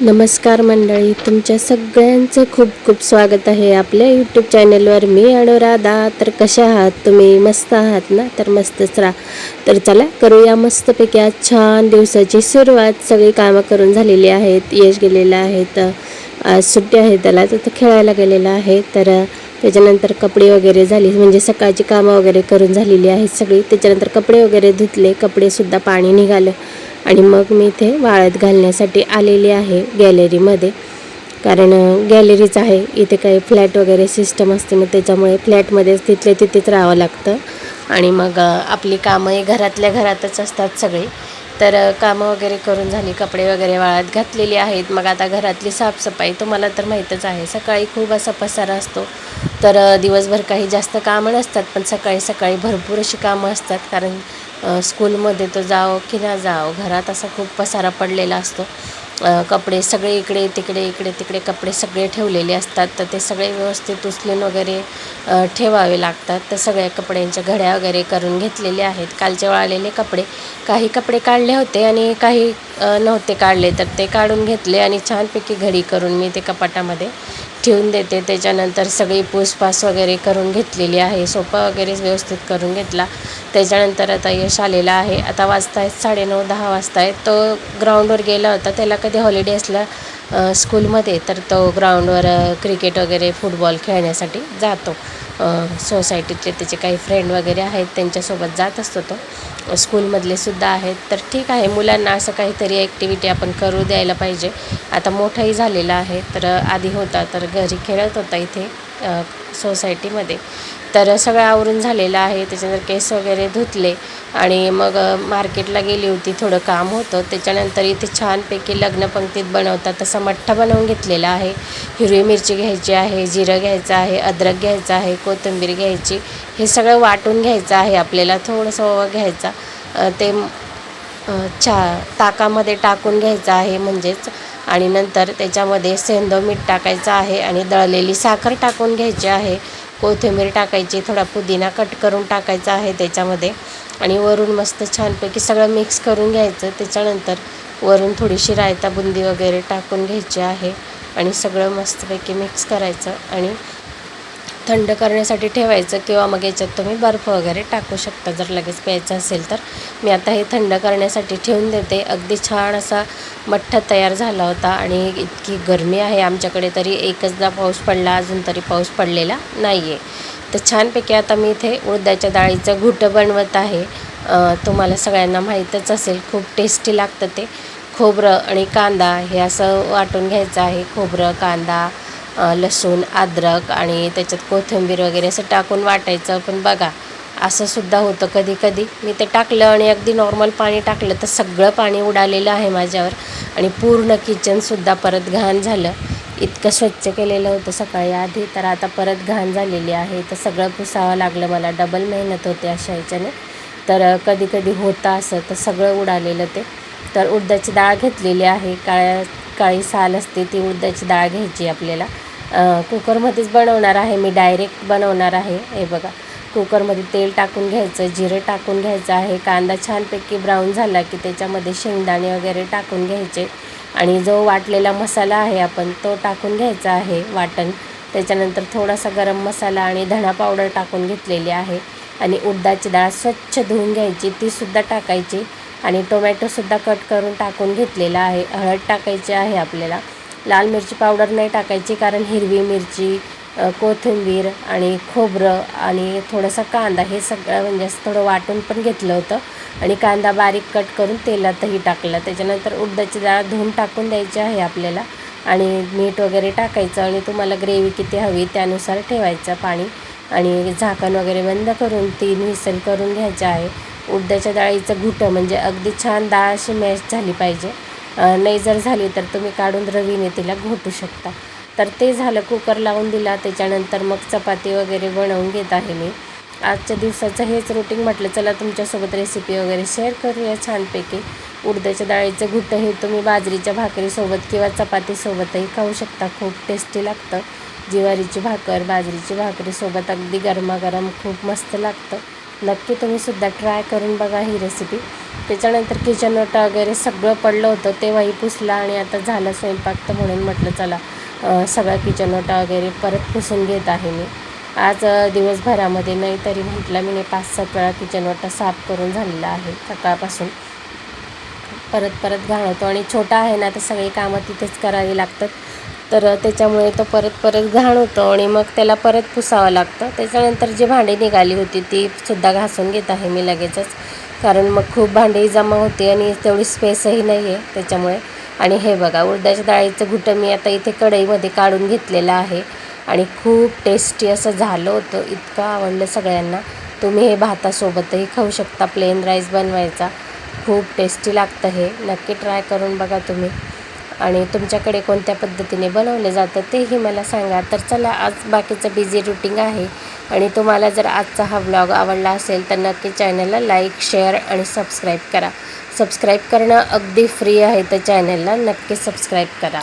नमस्कार मंडळी तुमच्या सगळ्यांचं खूप खूप स्वागत आहे आपल्या यूट्यूब चॅनलवर मी अनुराधा तर कशा आहात? तुम्ही मस्त आहात ना? तर मस्तच राहा. तर चला करूया मस्तपैकी आज छान दिवसाची सुरुवात. सगळी कामं करून झालेली आहेत. यश गेलेलं आहे. तर आज सुट्टी आहे त्याला. तर तो खेळायला गेलेला आहे. तर त्याच्यानंतर कपडे वगैरे झाली. म्हणजे सकाळची कामं वगैरे करून झालेली आहेत सगळी. त्याच्यानंतर कपडे वगैरे धुतले. कपडेसुद्धा पाणी निघालं. आणि मग मी इथे वाळत घालण्यासाठी आलेली आहे गॅलरीमध्ये. कारण गॅलरीच आहे. इथे काही फ्लॅट वगैरे सिस्टम असते मग त्याच्यामुळे फ्लॅटमध्येच तिथले तिथेच राहावं लागतं. आणि मग आपली कामंही घरातल्या घरातच असतात सगळी. तर कामं वगैरे करून झाली कपडे वगैरे वाळत घातलेली आहेत. मग आता घरातली साफसफाई तुम्हाला तर माहीतच आहे. सकाळी खूप असा पसारा असतो. तर दिवसभर काही जास्त कामं नसतात पण सकाळी सकाळी भरपूर अशी कामं असतात. कारण स्कूलमध्ये तर जाओ की ना जाओ घरात असा खूप पसारा पडलेला असतो. कपडे सगळे इकडे तिकडे इकडे तिकडे कपडे सगळे ठेवलेले असतात तर ते सगळे व्यवस्थित उचलून वगैरे ठेवावे लागतात. तर सगळ्या कपड्यांच्या घड्या वगैरे करून घेतलेले आहेत. कालचे वाळलेले कपडे काही कपडे काढले होते आणि काही नव्हते काढले तर ते काढून घेतले आणि छानपैकी घडी करून मी ते कपाटामध्ये ठेवून देते. त्याच्यानंतर सगळी पूसपास वगैरे करून घेतलेली आहे. सोफा वगैरे व्यवस्थित करून घेतला. त्याच्यानंतर आता यश आलेला आहे. आता वाजता आहेत साडेनऊ दहा वाजता आहेत. तो ग्राउंडवर गेला होता. त्याला कधी हॉलिडे असला स्कूलमध्ये तर तो ग्राउंडवर क्रिकेट वगैरे फुटबॉल खेळण्यासाठी जातो. सोसायटीतले त्याचे काही फ्रेंड वगैरे आहेत. त्यांच्यासोबत जात असतो तो. स्कूलमधले सुद्धा आहेत. तर ठीक आहे मुलांना असं काहीतरी ॲक्टिव्हिटी आपण करू द्यायला पाहिजे. आता मोठाही झालेला आहे तर आधी होता तर घरी खेळत होता इथे सोसायटीमध्ये तर सगळं आवरून झालेलं आहे त्याच्यानंतर केस वगैरे धुतले आणि मग मार्केटला गेली होती थोडं काम होतं. त्याच्यानंतर इथे छानपैकी लग्नपंक्तीत बनवतात तसा मठ्ठा बनवून घेतलेला आहे. हिरवी मिरची घ्यायची आहे जिरं घ्यायचं आहे अद्रक घ्यायचं आहे कोथिंबीर घ्यायची. हे सगळं वाटून घ्यायचं आहे आपल्याला थोडंसं घ्यायचा. ते छा चा ताकामध्ये टाकून घ्यायचं आहे म्हणजेच. आणि नंतर त्याच्यामध्ये सेंदो मीठ टाकायचं आहे आणि दळलेली साखर टाकून घ्यायची आहे. कोथिंबीर टाकायची थोडा पुदिना कट करून टाकायचा आहे त्याच्यामध्ये. आणि वरून मस्त छानपैकी सगळं मिक्स करून घ्यायचं. त्याच्यानंतर वरून थोडीशी रायता बुंदी वगैरे टाकून घ्यायची आहे. आणि सगळं मस्तपैकी मिक्स करायचं. आणि थंड करण्यासाठी ठेवायचं किंवा मग याच्यात तुम्ही बर्फ वगैरे टाकू शकता. जर लगेच प्यायचं असेल तर. मी आता हे थंड करण्यासाठी ठेवून देते. अगदी छान असा मठ्ठा तयार झाला होता आणि इतकी गरमी आहे. आमच्याकडे तरी एकचदा पाऊस पडला अजून तरी पाऊस पडलेला नाही आहे तर छानपैकी आता मी इथे उडदाच्या डाळीचं घुटं बनवत आहे. तुम्हाला सगळ्यांना माहीतच असेल खूप टेस्टी लागतं ते. खोबरं आणि कांदा हे असं वाटून घ्यायचं आहे. खोबरं कांदा लसूण अद्रक आणि त्याच्यात कोथिंबीर वगैरे असं टाकून वाटायचं. पण बघा असं सुद्धा होतं कधी कधी मी ते टाकलं आणि अगदी नॉर्मल पाणी टाकलं तर सगळं पाणी उडालेलं आहे माझ्यावर. आणि पूर्ण किचनसुद्धा परत घाण झालं. इतकं स्वच्छ केलेलं होतं सकाळी आधी तर आता परत घाण झालेली आहे. तर सगळं पुसावं लागलं. मला डबल मेहनत होते अशा ह्याच्याने. तर कधी कधी होतं असं तर सगळं उडालेलं ते. तर उडदाची डाळ घेतलेली आहे. काळ्या काळी साल असते ती उडदाची डाळ घ्यायची आपल्याला. कुकरमध्येच बनवणार आहे. मी डायरेक्ट बनवणार आहे. हे बघा. कुकरमध्ये तेल टाकून घ्यायचं जिरं टाकून घ्यायचं आहे. कांदा छानपैकी ब्राऊन झाला की त्याच्यामध्ये शेंगदाणे वगैरे टाकून घ्यायचे. आणि जो वाटलेला मसाला आहे आपण तो टाकून घ्यायचा आहे वाटण. त्याच्यानंतर थोडासा गरम मसाला आणि धणा पावडर टाकून घेतलेली आहे. आणि उडदाची डाळ स्वच्छ धुवून घ्यायची. तीसुद्धा टाकायची. आणि टोमॅटोसुद्धा कट करून टाकून घेतलेला आहे. हळद टाकायची आहे आपल्याला. लाल मिरची पावडर नाही टाकायची कारण हिरवी मिरची कोथिंबीर आणि खोबरं आणि थोडासा कांदा हे सगळं म्हणजे असं थोडं वाटून पण घेतलं होतं. आणि कांदा बारीक कट करून तेलातही टाकला. त्याच्यानंतर उडदाची डाळ धुवून टाकून द्यायची आहे आपल्याला. आणि मीठ वगैरे टाकायचं आणि तुम्हाला ग्रेव्ही किती हवी त्यानुसार ठेवायचं पाणी. आणि झाकण वगैरे बंद करून तीन विसल करून घ्यायचं आहे. उडदाच्या डाळीचं घुटं म्हणजे अगदी छान डाळ अशी मॅश झाली पाहिजे. नाही जर झाली तर तुम्ही काढून रवीने तिला घोटू शकता. तर ते झालं कुकर लावून दिला. त्याच्यानंतर मग चपाती वगैरे बनवून घेत आहे मी. आजच्या दिवसाचं हेच रुटीन म्हटलं चला तुमच्यासोबत रेसिपी वगैरे शेअर करूया छानपैकी. उडदाच्या डाळीचं घुटं हे तुम्ही बाजरीच्या भाकरीसोबत किंवा चपातीसोबतही खाऊ शकता. खूप टेस्टी लागतं. ज्वारीची भाकर बाजरीची भाकरीसोबत अगदी गरमागरम खूप मस्त लागतं. नक्की तुम्ही सुद्धा ट्राय करून बघा ही रेसिपी त्याच्यानंतर किचन ओटा वगैरे सगळं पडलं होतं तेव्हाही पुसला आणि आता झालं स्वयंपाक तर म्हणून म्हटलं चला सगळा किचन ओटा वगैरे परत पुसून घेत आहे मी. आज दिवसभरामध्ये नाही तरी म्हटलं मी पाच सात वेळा किचन ओटा साफ करून झालेला आहे सकाळपासून. परत परत घाणवतो आणि छोटा आहे ना तर सगळी कामं तिथेच करावी लागतात. तर त्याच्यामुळे तो परत परत घाण होतो आणि मग त्याला परत पुसावं लागतं. त्याच्यानंतर जी भांडी निघाली होती ती सुद्धा घासून घेत आहे मी लगेचच. कारण मग खूप भांडी जमा होती आणि तेवढी स्पेसही नाही आहे त्याच्यामुळे. आणि हे बघा उडदाच्या डाळीचं घुटं मी आता इथे कढईमध्ये काढून घेतलेलं आहे. आणि खूप टेस्टी असं झालं होतं. इतकं आवडलं सगळ्यांना. तुम्ही हे भातासोबतही खाऊ शकता. प्लेन राईस बनवायचा. खूप टेस्टी लागतं हे. नक्की ट्राय करून बघा तुम्ही. आणि तुमच्याकडे कोणत्या पद्धतीने बनवले जातं तेही मला सांगा. तर चला आज बाकीचं बिझी रुटीन आहे. आणि तुम्हाला जर आजचा हा व्लॉग आवडला असेल तर नक्की चॅनलला लाईक शेअर आणि सबस्क्राईब करा. सबस्क्राईब करणं अगदी फ्री आहे तर चॅनलला नक्की सबस्क्राईब करा.